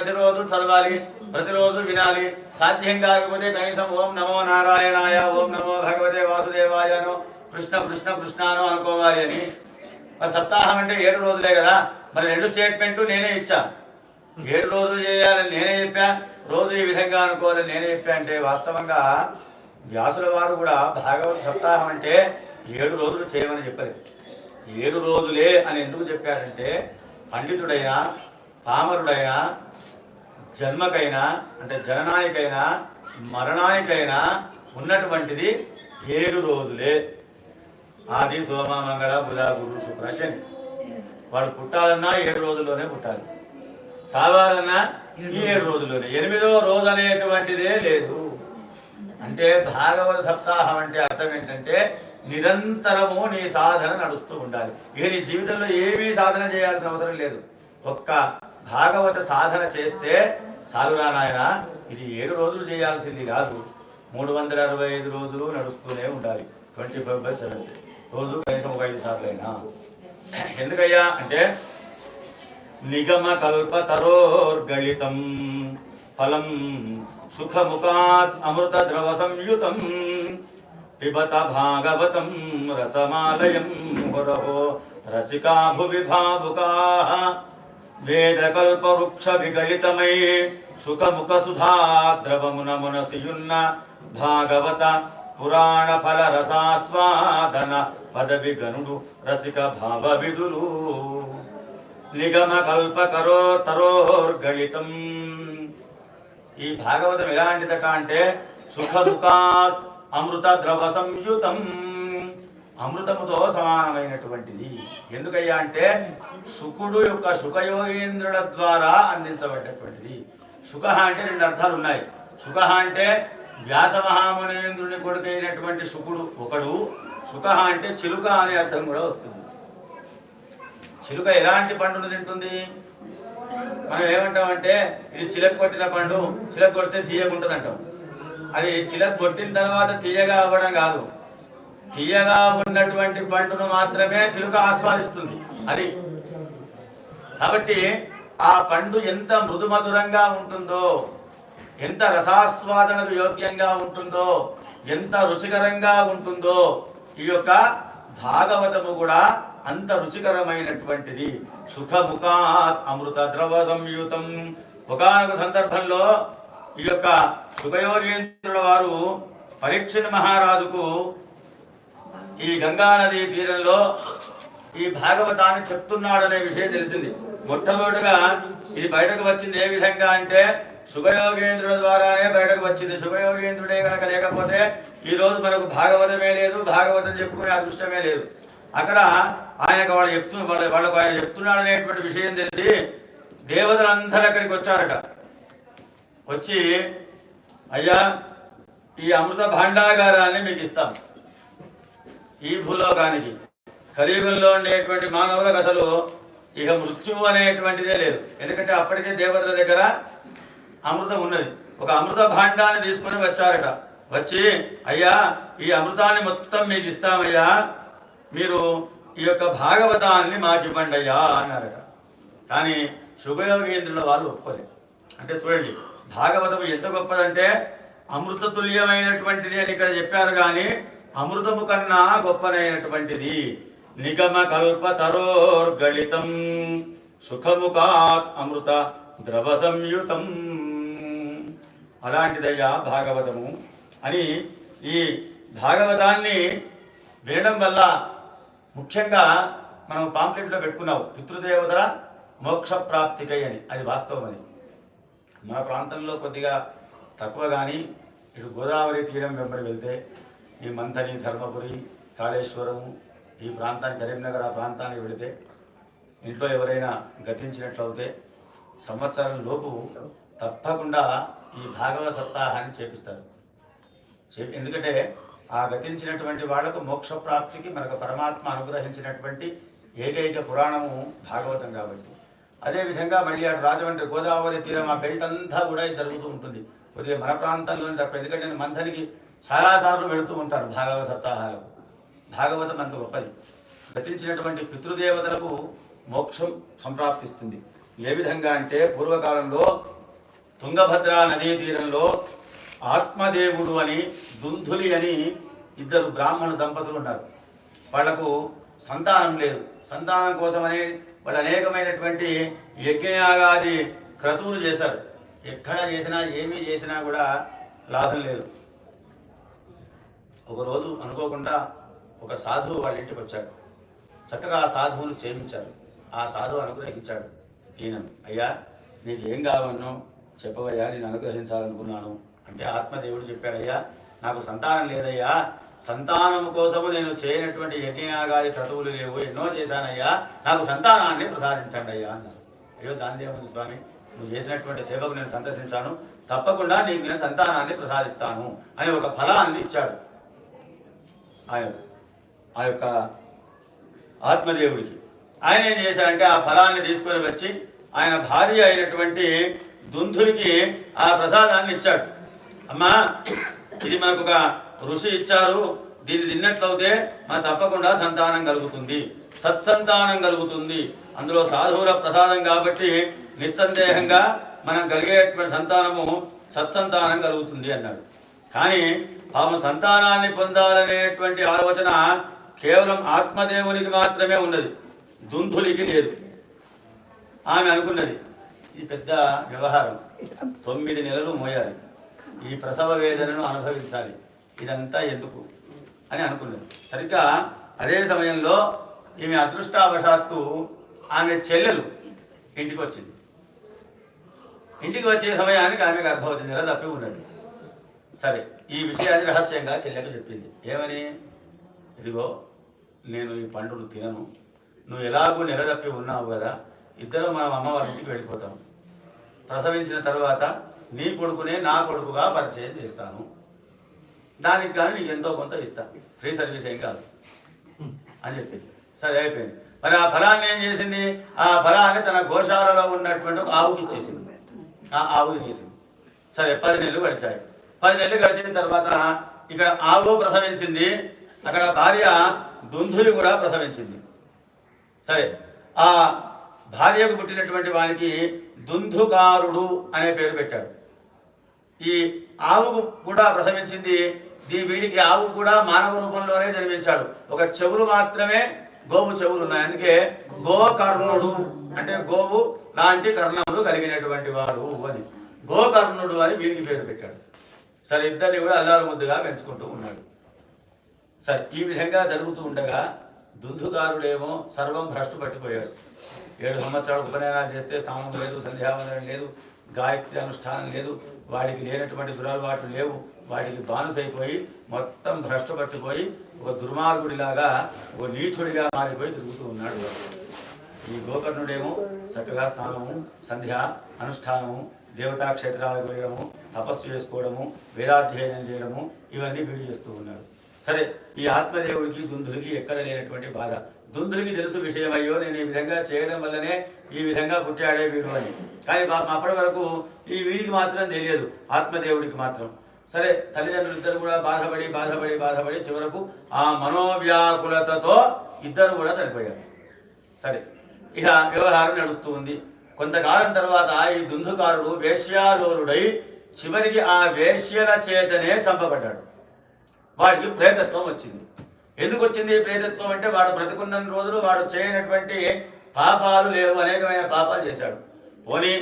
ప్రతిరోజు చదవాలి ప్రతిరోజు వినాలి. సాధ్యం కాకపోతే కనీసం ఓం నమో నారాయణాయ ఓం నమో భగవతే వాసుదేవాయను కృష్ణ కృష్ణ కృష్ణానో అనుకోవాలి అని. మరి సప్తాహం అంటే ఏడు రోజులే కదా? మరి రెండు స్టేట్మెంట్లు నేనే ఇచ్చా. ఏడు రోజులు చేయాలని నేనే చెప్పా. రోజు ఈ విధంగా అనుకోవాలని నేనే చెప్పా అంటే వాస్తవంగా వ్యాసుల వారు కూడా భాగవత సప్తాహం అంటే ఏడు రోజులు చేయమని చెప్పలేదు. ఏడు రోజులే అని ఎందుకు చెప్పాడంటే పండితుడైనా పామరుడైనా జన్మకైనా అంటే జననానికైనా మరణానికైనా ఉన్నటువంటిది ఏడు రోజులే. ఆది సోమ మంగళ బుధ గురు శుక్ర శని. వాడు పుట్టాలన్నా ఏడు రోజుల్లోనే పుట్టాలి. సావాలన్నా ఈ ఏడు రోజుల్లోనే. ఎనిమిదో రోజు అనేటువంటిదే లేదు. అంటే భాగవత సప్తాహం అంటే అర్థం ఏంటంటే నిరంతరము నీ సాధన నడుస్తూ ఉండాలి. ఇక నీ జీవితంలో ఏమీ సాధన చేయాల్సిన అవసరం లేదు. ఒక్క భాగవత సాధన చేస్తే సాలురా నాయన. ఇది ఏడు రోజులు చేయాల్సింది కాదు. మూడు వందల అరవై ఐదు రోజులు నడుస్తూనే ఉండాలి. Twenty five by seven. రోజు కనీసం ఒక ఐదు సార్లు అయినా ఎందుకయ్యా అంటే నిగమ కల్పతరోర్గళితం ఫలం సుఖముఖాత్ అమృత ద్రవ సంయుతం పిబత భాగవతం రసమాలయం రసికా భువి భావుకా వేదకల్పవృక్ష విగళితమై సుఖముఖ సుధాద్రవమున మునసియున్న భాగవత పురాణ ఫల రసాస్వాదన పదవి గనుడు రసిక భావ విదులు నిగమ కల్పకరో తరోర్గళితం ఈ భాగవతం ఎలాంటిదట అంటే సుఖ దుఃఖాత్ అమృత ద్రవ సంయుతం అమృతముతో సమానమైనటువంటిది. ఎందుకయ్యా అంటే శుకుడు యొక్క సుఖయోగేంద్రుల ద్వారా అందించబడ్డటువంటిది. సుఖ అంటే రెండు అర్థాలు ఉన్నాయి. సుఖ అంటే వ్యాస మహామునేంద్రుని కొడుకైనటువంటి శుకుడు ఒకడు. సుఖ అంటే చిలుక అనే అర్థం కూడా వస్తుంది. చిలుక ఎలాంటి పండును తింటుంది? మనం ఏమంటామంటే ఇది చిలక కొట్టిన పండు చిలక కొడితే తీయగుంటుంది అంటాం. అది చిలక కొట్టిన తర్వాత తీయగా అవ్వడం కాదు. తీయగా ఉన్నటువంటి పండును మాత్రమే చిలుక ఆస్వాదిస్తుంది. అది కాబట్టి ఆ పండు ఎంత మృదుమధురంగా ఉంటుందో ఎంత రసాస్వాదనకు యోగ్యంగా ఉంటుందో ఎంత రుచికరంగా ఉంటుందో ఈ యొక్క భాగవతము కూడా అంత రుచికరమైనటువంటిది. సుఖముఖాత్ అమృత ద్రవ సంయుతం ఒకనొక సందర్భంలో ఈ యొక్క సుఖయోగేంద్రుల వారు పరీక్షణ మహారాజుకు ఈ గంగానది తీరంలో ఈ భాగవతాన్ని చెప్తున్నాడనే విషయం తెలిసింది. మొట్టమొదటిగా ఇది బయటకు వచ్చింది ఏ విధంగా అంటే శుభయోగేంద్రుల ద్వారానే బయటకు వచ్చింది. శుభయోగేంద్రుడే కనుక లేకపోతే ఈ రోజు మనకు భాగవతమే లేదు భాగవతం చెప్పుకునే అదృష్టమే లేదు. అక్కడ ఆయనకు వాళ్ళు చెప్తు వాళ్ళ వాళ్ళకు ఆయన చెప్తున్నాడు అనేటువంటి విషయం తెలిసి దేవతలందరూ అక్కడికి వచ్చారట. వచ్చి అయ్యా ఈ అమృత భాండాగారాన్ని మీకు ఇస్తాం. ఈ భూలోకానికి. కలియుగంలో ఉండేటువంటి మానవులకు అసలు ఇక మృత్యువు అనేటువంటిదే లేదు. ఎందుకంటే అప్పటికే దేవతల దగ్గర అమృతం ఉన్నది. ఒక అమృత భాండాన్ని తీసుకొని వచ్చారట. వచ్చి అయ్యా ఈ అమృతాన్ని మొత్తం మీకు ఇస్తామయ్యా. మీరు ఈ యొక్క భాగవతాన్ని మాకు ఇవ్వండి అయ్యా అన్నారట. కానీ శుభయోగేంద్రుల వాళ్ళు ఒప్పుకోలేదు. అంటే చూడండి భాగవతం ఎంత గొప్పదంటే అమృత తుల్యమైనటువంటిది అని ఇక్కడ చెప్పారు కానీ అమృతము కన్నా గొప్పనైనటువంటిది నిగమ కల్ప సుఖముఖాత్ అమృత ద్రవ సంయుతం అలాంటిదయ్యా భాగవతము. అని ఈ భాగవతాన్ని వినడం వల్ల ముఖ్యంగా మనం పాంప్లెట్లో పెట్టుకున్నావు పితృదేవతల మోక్ష ప్రాప్తికై అని. అది వాస్తవం అది. మన ప్రాంతంలో కొద్దిగా తక్కువ కానీ ఇటు గోదావరి తీరం వెంబడి వెళ్తే ఈ మంథని ధర్మపురి కాళేశ్వరము ఈ ప్రాంతానికి కరీంనగర్ ఆ ప్రాంతానికి వెళితే ఇంట్లో ఎవరైనా గతించినట్లయితే సంవత్సరం లోపు తప్పకుండా ఈ భాగవ సప్తాహాన్ని చేపిస్తారు. చే- ఎందుకంటే ఆ గతించినటువంటి వాళ్ళకు మోక్ష ప్రాప్తికి మనకు పరమాత్మ అనుగ్రహించినటువంటి ఏకైక పురాణము భాగవతం కాబట్టి. అదేవిధంగా మళ్ళీ అటు రాజమండ్రి గోదావరి తీరం ఆ బెల్ట్ అంతా కూడా జరుగుతూ ఉంటుంది. కొద్దిగా మన ప్రాంతంలోనే తప్ప ఎందుకంటే నేను మంథనికి చాలాసార్లు వెళుతూ ఉంటాను భాగవ సప్తాహాలకు. భాగవతం అంత గొప్పది. గతించినటువంటి పితృదేవతలకు మోక్షం సంప్రాప్తిస్తుంది. ఏ విధంగా అంటే పూర్వకాలంలో తుంగభద్ర నదీ తీరంలో ఆత్మదేవుడు అని దుంధులి అని ఇద్దరు బ్రాహ్మణ దంపతులు ఉన్నారు. వాళ్ళకు సంతానం లేదు. సంతానం కోసమని వాళ్ళు అనేకమైనటువంటి యజ్ఞయాగాది క్రతువులు చేశారు. ఎక్కడ చేసినా ఏమీ చేసినా కూడా లాభం లేదు. ఒకరోజు అనుకోకుండా ఒక సాధువు వాళ్ళ ఇంటికి వచ్చాడు. చక్కగా ఆ సాధువును సేవించారు ఆ సాధువు అనుగ్రహించాడు. ఈయన అయ్యా నీకు ఏం కావాలనో చెప్పవయ్యా నేను అనుగ్రహించాలనుకున్నాను. అంటే ఆత్మదేవుడు చెప్పాడయ్యా నాకు సంతానం లేదయ్యా. సంతానం కోసము నేను చేయనటువంటి యజ్ఞయాగాది క్రతువులు లేవు. ఎన్నో చేశానయ్యా. నాకు సంతానాన్ని ప్రసాదించండి అయ్యా అన్నారు అయ్యో దానిదేవుని స్వామి? నువ్వు చేసినటువంటి సేవకు నేను సందర్శించాను తప్పకుండా నీకు నేను సంతానాన్ని ప్రసాదిస్తాను అని ఒక ఫలాన్ని ఇచ్చాడు. ఆయన ఆ యొక్క ఆత్మదేవుడికి. ఆయన ఏం చేశాడంటే ఆ ఫలాన్ని తీసుకొని వచ్చి ఆయన భార్య అయినటువంటి దుంధునికి ఆ ప్రసాదాన్ని ఇచ్చాడు. అమ్మా ఇది మనకు ఒక ఋషి ఇచ్చారు దీన్ని తిన్నట్లయితే మన తప్పకుండా సంతానం కలుగుతుంది. సత్సంతానం కలుగుతుంది. అందులో సాధువుల ప్రసాదం కాబట్టి నిస్సందేహంగా మనం కలిగేటువంటి సంతానము సత్సంతానం కలుగుతుంది అన్నాడు. కానీ ఆమె సంతానాన్ని పొందాలనేటువంటి ఆలోచన కేవలం ఆత్మదేవునికి మాత్రమే ఉన్నది. దుంధులికి లేదు. ఆమె అనుకున్నది. ఇది పెద్ద వ్యవహారం. తొమ్మిది నెలలు మోయాలి. ఈ ప్రసవ వేదనను అనుభవించాలి. ఇదంతా ఎందుకు? అని అనుకున్నది. సరిగ్గా అదే సమయంలో ఈమె అదృష్టావశాత్తు ఆమె చెల్లెలు ఇంటికి వచ్చింది ఇంటికి వచ్చే సమయానికి ఆమె గర్భవతి నెల తప్పి ఉన్నది. సరే ఈ విషయాన్ని రహస్యంగా చెల్లెకు చెప్పింది. ఏమని? ఇదిగో నేను ఈ పండును తినను. నువ్వు ఎలాగో నెల తప్పి ఉన్నావు కదా ఇద్దరు మనం అమ్మ ఇంటికి వెళ్ళిపోతాం. ప్రసవించిన తర్వాత నీ కొడుకునే నా కొడుకుగా పరిచయం చేస్తాను. దానికి కానీ నీకు ఎంతో కొంత ఇస్తాను ఫ్రీ సర్వీస్ ఏం కాదు. అని చెప్పింది సరే అయిపోయింది. మరి ఆ ఫలాన్ని ఏం చేసింది? ఆ ఫలాన్ని తన గోశాలలో ఉన్నటువంటి ఒక ఆవుకి ఇచ్చేసింది. ఆ ఆవుకి చేసింది సరే పది నెలలు గడిచాయి. పది నెలలు గడిచిన తర్వాత ఇక్కడ ఆవు ప్రసవించింది అక్కడ భార్య దుంధుని కూడా ప్రసవించింది. సరే ఆ భార్యకు పుట్టినటువంటి వానికి దుంధుకారుడు అనే పేరు పెట్టాడు ఈ ఆవుకు కూడా ప్రసవించింది దీ వీడికి ఆవు కూడా మానవ రూపంలోనే జన్మించాడు. ఒక చెవులు మాత్రమే గోవు చెవులు ఉన్నాయి. అందుకే గోకర్ణుడు అంటే గోవు లాంటి కర్ణములు కలిగినటువంటి వాడు అని. గోకర్ణుడు అని వీరికి పేరు పెట్టాడు. సరే ఇద్దరిని కూడా అల్లారు ముద్దుగా పెంచుకుంటూ ఉన్నాడు. సరే ఈ విధంగా జరుగుతూ ఉండగా దుందుకారుడేమో సర్వం భ్రష్టు పట్టిపోయాడు. ఏడు సంవత్సరాలు ఉపనయనాలు చేస్తే స్థానం లేదు సంధ్యావందనం లేదు గాయత్రి అనుష్ఠానం లేదు వాడికి లేనటువంటి దురలవాట్లు లేవు వాడికి బానిసైపోయి మొత్తం భ్రష్టు పట్టిపోయి ఒక దుర్మార్గుడిలాగా ఒక నీచుడిగా మారిపోయి తిరుగుతూ ఉన్నాడు. ఈ గోకర్ణుడేమో చక్కగా స్నానము సంధ్య అనుష్ఠానము దేవతా క్షేత్రాలకు వెళ్ళడము తపస్సు చేసుకోవడము వేదాధ్యయనం చేయడము ఇవన్నీ వీడు చేస్తూ ఉన్నాడు. సరే ఈ ఆత్మదేవుడికి దుందుడికి ఎక్కడ లేనటువంటి బాధ? దుందుడికి తెలుసు విషయం అయ్యో నేను ఈ విధంగా చేయడం వల్లనే ఈ విధంగా పుట్టాడే వీడు అని. కానీ అప్పటి వరకు ఈ వీడికి మాత్రం తెలియదు ఆత్మదేవుడికి మాత్రం. సరే తల్లిదండ్రులు ఇద్దరు కూడా బాధపడి బాధపడి బాధపడి చివరకు ఆ మనోవ్యాకులతతో ఇద్దరు కూడా చనిపోయారు. సరే ఇక వ్యవహారం నడుస్తూ ఉంది. కొంతకాలం తర్వాత ఈ దుందుకారుడు వేశ్యాలోలుడై చివరికి ఆ వేశ్యల చేతనే చంపబడ్డాడు. వాడికి ప్రేతత్వం వచ్చింది. ఎందుకు వచ్చింది ప్రేతత్వం అంటే వాడు బ్రతుకున్న రోజులు వాడు చేయనటువంటి పాపాలు లేవు అనేకమైన పాపాలు చేశాడు. పోనీ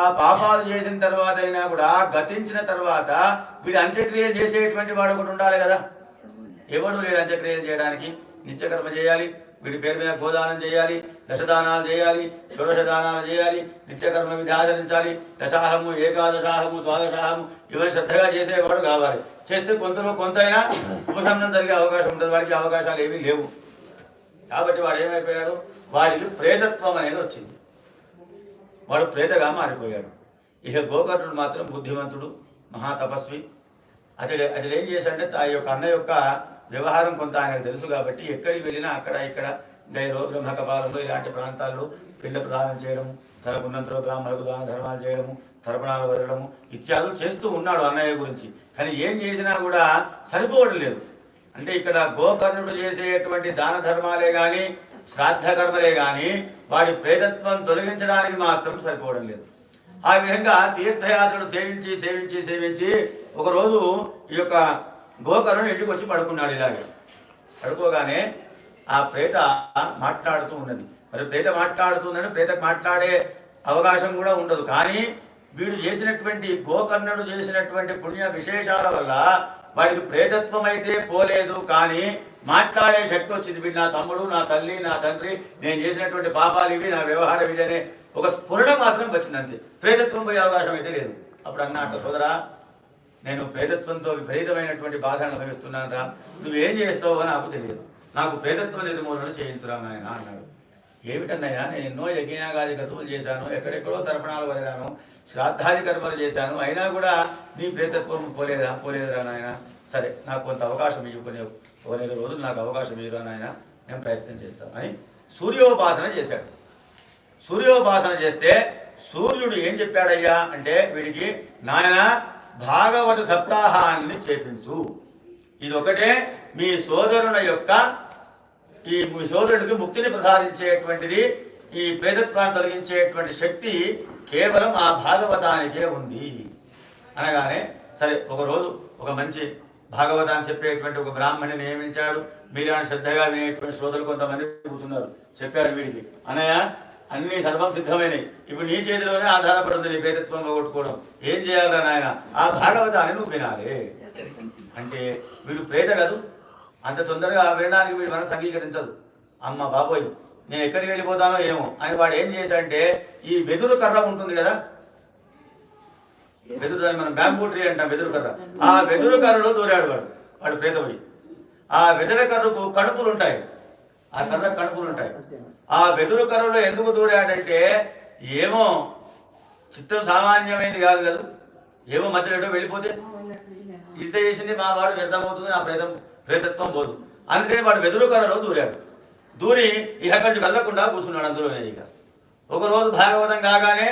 ఆ పాపాలు చేసిన తర్వాత అయినా కూడా గతించిన తర్వాత వీడు అంత్యక్రియలు చేసేటువంటి వాడు ఒకటి ఉండాలి కదా. ఎవడు లేడు అంత్యక్రియలు చేయడానికి. నిత్యకర్మ చేయాలి. వీడి పేరు మీద గోదానం చేయాలి. దశదానాలు చేయాలి. షోడశ దానాలు చేయాలి. నిత్యకర్మ విధి ఆచరించాలి. దశాహము ఏకాదశాహము ద్వాదశాహము ఇవన్నీ శ్రద్ధగా చేసేవాడు కావాలి. చేస్తే కొంతలో కొంతైనా ఉపశమనం జరిగే అవకాశం ఉంటుంది. వాడికి అవకాశాలు ఏమీ లేవు. కాబట్టి వాడు ఏమైపోయాడు? వాడికి ప్రేతత్వం అనేది వచ్చింది. వాడు ప్రేతగా మారిపోయాడు. ఇక గోకర్ణుడు మాత్రం బుద్ధిమంతుడు మహాతపస్వి. అతడు అతడు ఏం చేశాడంటే తా యొక్క అన్న యొక్క వ్యవహారం కొంత ఆయనకు తెలుసు కాబట్టి ఎక్కడికి వెళ్ళినా అక్కడ ఇక్కడ గైరో బ్రహ్మకపాలంలో ఇలాంటి ప్రాంతాల్లో పిండ ప్రదానం చేయడము తనకున్నంతలో బ్రాహ్మణులకు దాన ధర్మాలు చేయడము తర్పణాలు వదలడము ఇత్యాదులు చేస్తూ ఉన్నాడు అన్నయ్య గురించి. కానీ ఏం చేసినా కూడా సరిపోవడం లేదు. అంటే ఇక్కడ గోకర్ణుడు చేసేటువంటి దాన ధర్మాలే కానీ శ్రాద్ధ కర్మలే కానీ వాడి ప్రేతత్వం తొలగించడానికి మాత్రం సరిపోవడం లేదు. ఆ విధంగా తీర్థయాత్రలు సేవించి సేవించి సేవించి ఒకరోజు ఈ యొక్క గోకరుడు ఇంటికి వచ్చి పడుకున్నాడు ఇలాగే. పడుకోగానే ఆ ప్రేత మాట్లాడుతూ ఉన్నది. మరి ప్రేత మాట్లాడుతుందని ప్రేతకు మాట్లాడే అవకాశం కూడా ఉండదు. కానీ వీడు చేసినటువంటి గోకర్ణుడు చేసినటువంటి పుణ్య విశేషాల వల్ల వాడికి ప్రేతత్వం అయితే పోలేదు. కానీ మాట్లాడే శక్తి వచ్చింది. వీడు నా తమ్ముడు నా తల్లి నా తండ్రి నేను చేసినటువంటి పాపాలు ఇవి నా వ్యవహారం ఇది అనే ఒక స్ఫురణ మాత్రం వచ్చిందంతే. ప్రేతత్వం పోయే అవకాశం అయితే లేదు. అప్పుడు అన్నట్టు సోదరా నేను ప్రేతత్వంతో విపరీతమైనటువంటి బాధను అనుభవిస్తున్నాను రా. నువ్వేం చేస్తావో నాకు తెలియదు. నాకు ప్రేతత్వం నిర్మూలన చేయించురా నాయన అన్నాడు. ఏమిటన్నయ్యా నేను ఎన్నో యజ్ఞయాగాది కర్మలు చేశాను ఎక్కడెక్కడో తర్పణాలు వదిలాను శ్రాద్ధాది కర్మలు చేశాను. అయినా కూడా నీ ప్రేతత్వం పోలేదా? పోలేదురా నాయన. సరే నాకు కొంత అవకాశం ఇవ్వుకునే ఒక నెల రోజులు నాకు అవకాశం ఇవ్వరా నాయన. నేను ప్రయత్నం చేస్తాను అని సూర్యోపాసన చేశాడు. సూర్యోపాసన చేస్తే సూర్యుడు ఏం చెప్పాడయ్యా అంటే వీడికి నాయన భాగవత సప్తాహాన్ని చేపించు. ఇది ఒకటే మీ సోదరుల యొక్క ఈ మీ సోదరుడికి ముక్తిని ప్రసాదించేటువంటిది ఈ ప్రేతత్వాన్ని తొలగించేటువంటి శక్తి కేవలం ఆ భాగవతానికే ఉంది. అనగానే సరే ఒకరోజు ఒక మంచి భాగవతాన్ని చెప్పేటువంటి ఒక బ్రాహ్మణిని నియమించాడు. మీరు శ్రద్ధగా వినేటువంటి సోదరులు కొంతమంది కూర్చున్నారు. చెప్పారు వీడికి. అనయ్య అన్ని సర్వం సిద్ధమైనవి ఇప్పుడు నీ చేతిలోనే ఆధారపడుతుంది నీ పేదత్వం పోగొట్టుకోవడం. ఏం చేయాలరా నాయన? ఆ భాగవతాన్ని నువ్వు వినాలి. అంటే వీడు ప్రేత కాదు. అంత తొందరగా వినడానికి వీడు మనసు అంగీకరించదు. అమ్మ బాబోయ్ నేను ఎక్కడికి వెళ్ళిపోతానో ఏమో అని వాడు ఏం చేశాడంటే ఈ వెదురు కర్ర ఉంటుంది కదా? వెదురు దాన్ని మనం బ్యాంబూ ట్రీ అంటాం వెదురు కర్ర. ఆ వెదురు కర్రలో దూరాడు వాడు. వాడు ప్రేతపోయి ఆ వెదురు కర్రకు కణుపులు ఉంటాయి. ఆ కర్ర కడుపులు ఆ వెదురు కర్రలో ఎందుకు దూరాడంటే ఏమో చిత్తం సామాన్యమైనది కాదు కదా. ఏమో మధ్యలో వెళ్ళిపోతే ఇంత చేసింది మా వాడు వ్యర్థమవుతుంది నా ప్రేతం ప్రేతత్వం పోదు. అందుకని వాడు వెదురు కర్రలో దూరాడు. దూరి ఇక కొంచెం కదలకుండా కూర్చున్నాడు అందులోనే ఇక ఒకరోజు భాగవతం కాగానే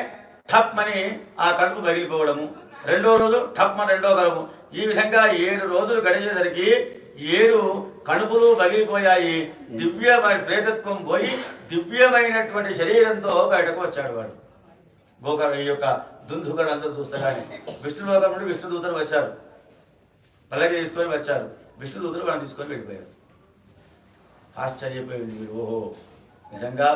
ఠప్ అని ఆ కడుపు పగిలిపోవడము. రెండో రోజు ఠప్ అని రెండో కడుపు ఈ విధంగా ఏడు రోజులు గడిచేసరికి ఏడు కడుపులు పగిలిపోయాయి. దివ్యమైన ప్రేతత్వం పోయి దివ్యమైనటువంటి శరీరంతో బయటకు వచ్చాడు వాడు. గోకర్ ఈ యొక్క దుందుకడు అందరూ కానీ విష్ణులోకం నుండి విష్ణుదూతలు వచ్చారు. పల్లకి తీసుకొని వచ్చారు. విష్ణుదూతలు వాళ్ళని తీసుకొని వెళ్ళిపోయారు. ఆశ్చర్యపోయింది ఓహో నిజంగా